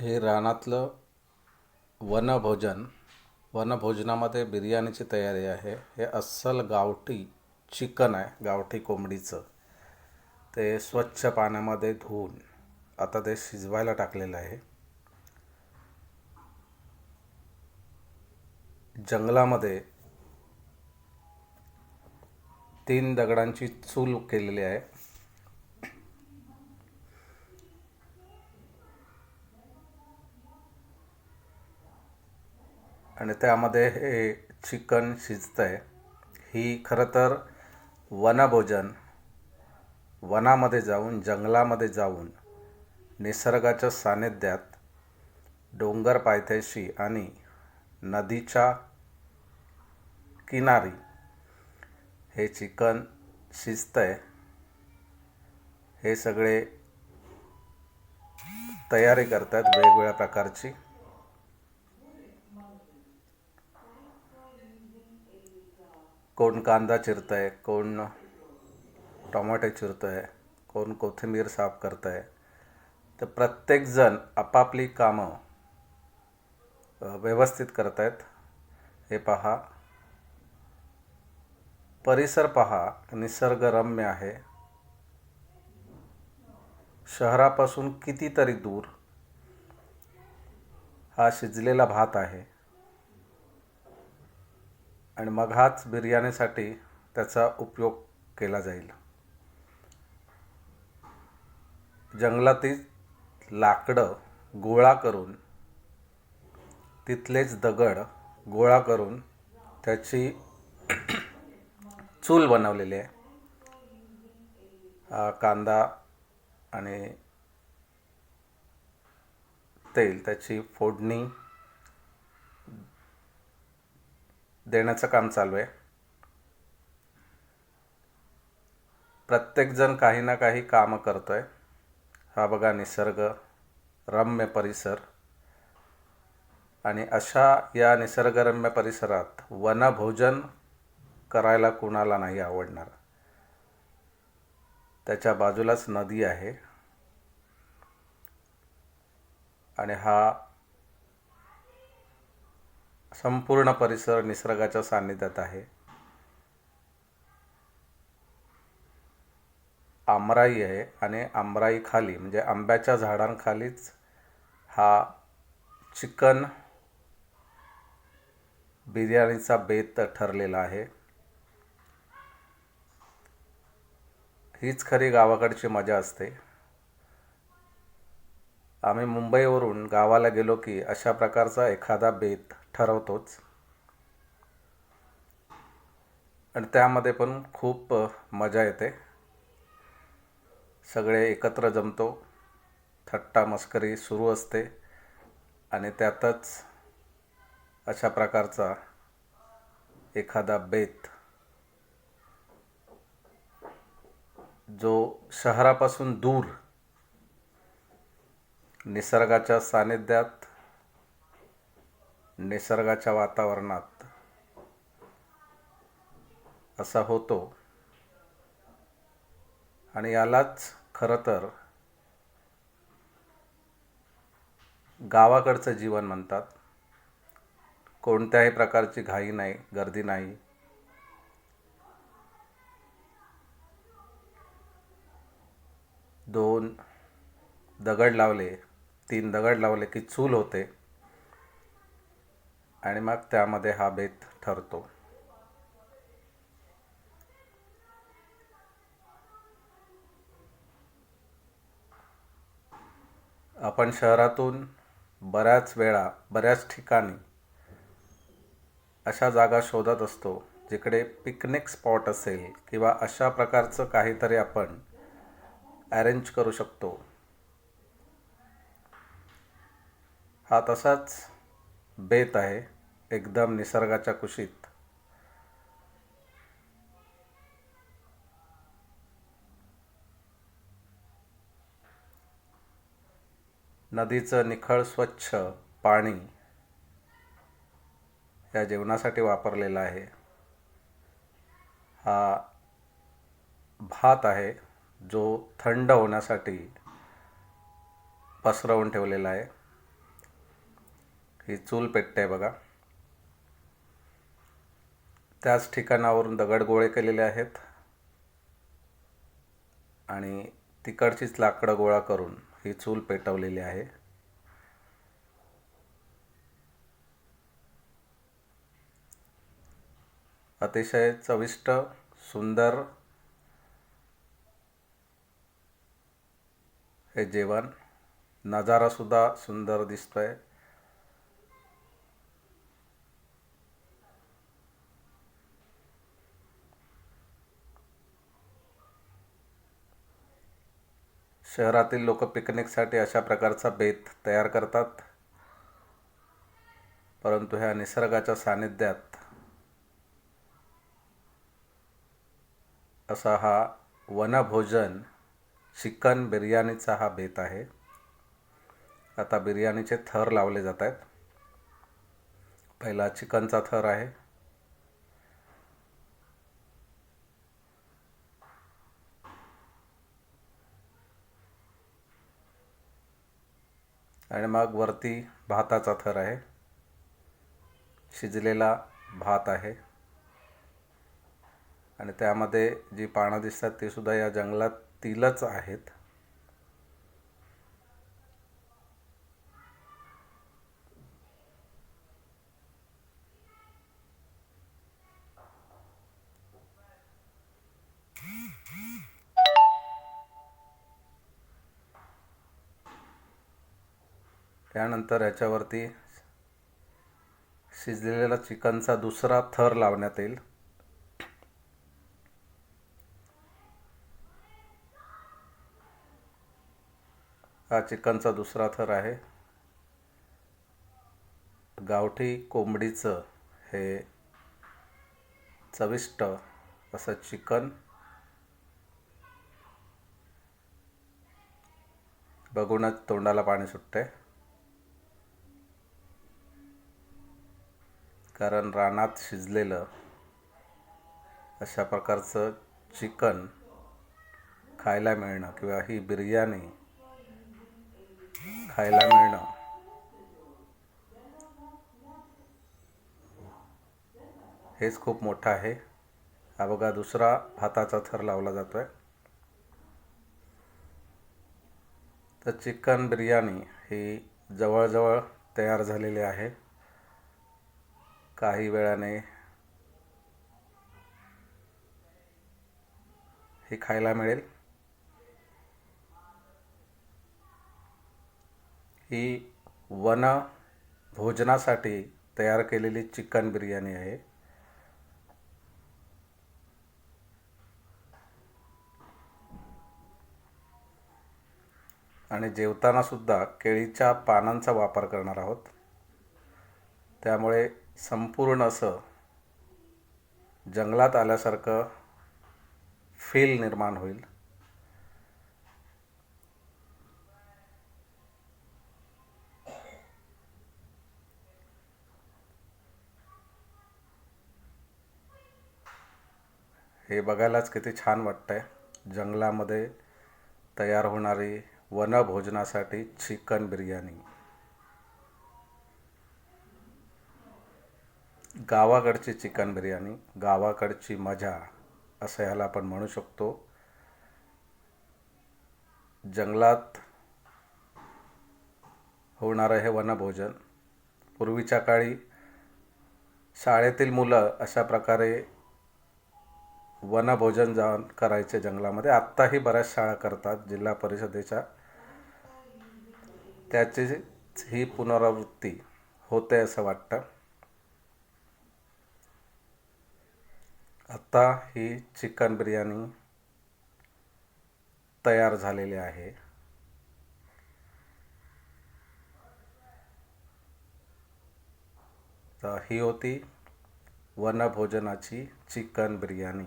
हे रानातलं वनभोजन वनभोजनामध्ये बिर्याणीची तयारी आहे. हे अस्सल गावठी चिकन आहे गावठी कोंबडीचं. ते स्वच्छ पाण्यामध्ये धुवून आता ते शिजवायला टाकलेलं आहे. जंगलामध्ये तीन दगडांची चूल केलेली आहे. आणि त्यामध्ये हे चिकन शिजतं आहे ही खरं तर वनभोजन वनामध्ये जाऊन जंगलामध्ये जाऊन निसर्गाच्या सान्निध्यात डोंगर पायथ्याशी आणि नदीच्या किनारी हे चिकन शिजतं आहे हे सगळे तयारी करतात वेगवेगळ्या प्रकारची. कोण कांदा चिरत आहे कोण टोमॅटो चिरत आहे कोण कोथिंबीर साफ करत आहे तर प्रत्येकजण आपापली कामं व्यवस्थित करत आहेत हे पहा. परिसर पहा निसर्गरम्य आहे. शहरापासून कितीतरी दूर हा शिजलेला भात आहे. आणि मग हाच बिर्याणीसाठी त्याचा उपयोग केला जाईल. जंगलातील लाकडं गोळा करून तिथलेच दगड गोळा करून त्याची चूल बनवलेली आहे. कांदा आणि तेल त्याची फोडणी देण्याचं काम चालू आहे. प्रत्येकजण काही ना काही कामं करतोय. हा बघा निसर्ग रम्य परिसर. आणि अशा या निसर्गरम्य परिसरात वनभोजन करायला कुणाला नाही आवडणार. त्याच्या बाजूलाच नदी आहे. आणि हा संपूर्ण परिसर निसर्गाच्या सान्निध्यात आहे. आमराई आहे आणि आमराई खाली म्हणजे आंब्याच्या झाडांखालीच हा चिकन बिर्याणीचा बेत ठरलेला आहे. हीच खरी गावाकडची मजा असते. आम्ही मुंबईवरून गावाला गेलो की अशा प्रकारचा एखादा बेत ठरवतोच. आणि त्यामध्ये पण खूप मजा येते. सगळे एकत्र जमतो. थट्टा मस्करी सुरू असते. आणि त्यातच अशा प्रकारचा एखादा बेत जो शहरापासून दूर निसर्गाच्या सानिध्यात निसर्गाच्या वातावरणात असा होतो. आणि यालाच खरं तर गावाकडचं जीवन म्हणतात. कोणत्याही प्रकारची घाई नाही गर्दी नाही. दोन दगड लावले. तीन दगड लावले की चूल होते. आणि मग त्यामध्ये हा बेत ठरतो. आपण शहरातून बऱ्याच वेळा बऱ्याच ठिकाणी अशा जागा शोधत असतो जिकडे पिकनिक स्पॉट असेल किंवा अशा प्रकारचं काहीतरी आपण अरेंज करू शकतो. हा तसाच बेत आहे एकदम निसर्गाच्या कुशीत. नदीचं निखळ स्वच्छ पाणी या जेवणासाठी वापरलेला आहे. हा भात आहे जो थंड होण्यासाठी पसरवून ठेवलेला आहे. ही चूल पेटते बघा. त्याच ठिकाणावरून दगड गोळे केलेले आहेत. आणि तिकडचीच लाकडं गोळा करून ही चूल पेटवलेली आहे. अतिशय चविष्ट सुंदर हे जेवण. नजारासुद्धा सुंदर दिसतोय. शहरातील लोक पिकनिकसाठी अशा प्रकारचा बेत तयार करतात. परंतु ह्या निसर्गाच्या सानिध्यात असा हा वनभोजन चिकन बिर्याणीचा हा बेत आहे. आता बिर्याणीचे थर लावले जात आहेत. पहिला चिकनचा थर आहे. आणि मग वरती भाताचा थर आहे. शिजलेला भात आहे. आणि त्यामध्ये जी पानं दिसतात ती सुद्धा या जंगलातीलच आहेत. त्यानंतर याच्यावरती शिजलेला चिकनचा दुसरा थर लावण्यात येईल. हा चिकनचा दुसरा थर आहे. गावठी कोंबडीचं हे चविष्ट असं चिकन. बघूनच तोंडाला पाणी सुटते कारण रानात शिजलेलं अशा प्रकारचं चिकन खायला मिळणं किंवा ही बिर्याणी खायला मिळणं. हेच खूप मोठं आहे. हा बघा दुसरा भाताचा थर लावला जातो आहे तर चिकन बिर्याणी ही जवळजवळ तयार झालेली आहे. काही वेळाने ही खायला मिळेल. ही वन भोजनासाठी तयार केलेली चिकन बिर्याणी आहे. आणि जेवताना सुद्धा केळीच्या पानांचा वापर करणार आहोत. त्यामुळे संपूर्ण असं जंगलात आल्यासारखं फील निर्माण होईल. हे बघायलाच किती छान वाटतंय. जंगलामध्ये तयार होणारी वनभोजनासाठी चिकन बिर्याणी. गावाकडची चिकन बिर्याणी गावाकडची मजा असं ह्याला आपण म्हणू शकतो. जंगलात होणारं हे वनभोजन पूर्वीच्या काळी शाळेतील मुलं अशा प्रकारे वनभोजन जाऊन करायचे जंगलामध्ये. आत्ताही बऱ्याच शाळा करतात जिल्हा परिषदेच्या. त्याची ही पुनरावृत्ती होते असं वाटतं. आता ही चिकन बिर्याणी तयार झालेली आहे. तर ही होती वनभोजनाची चिकन बिर्याणी.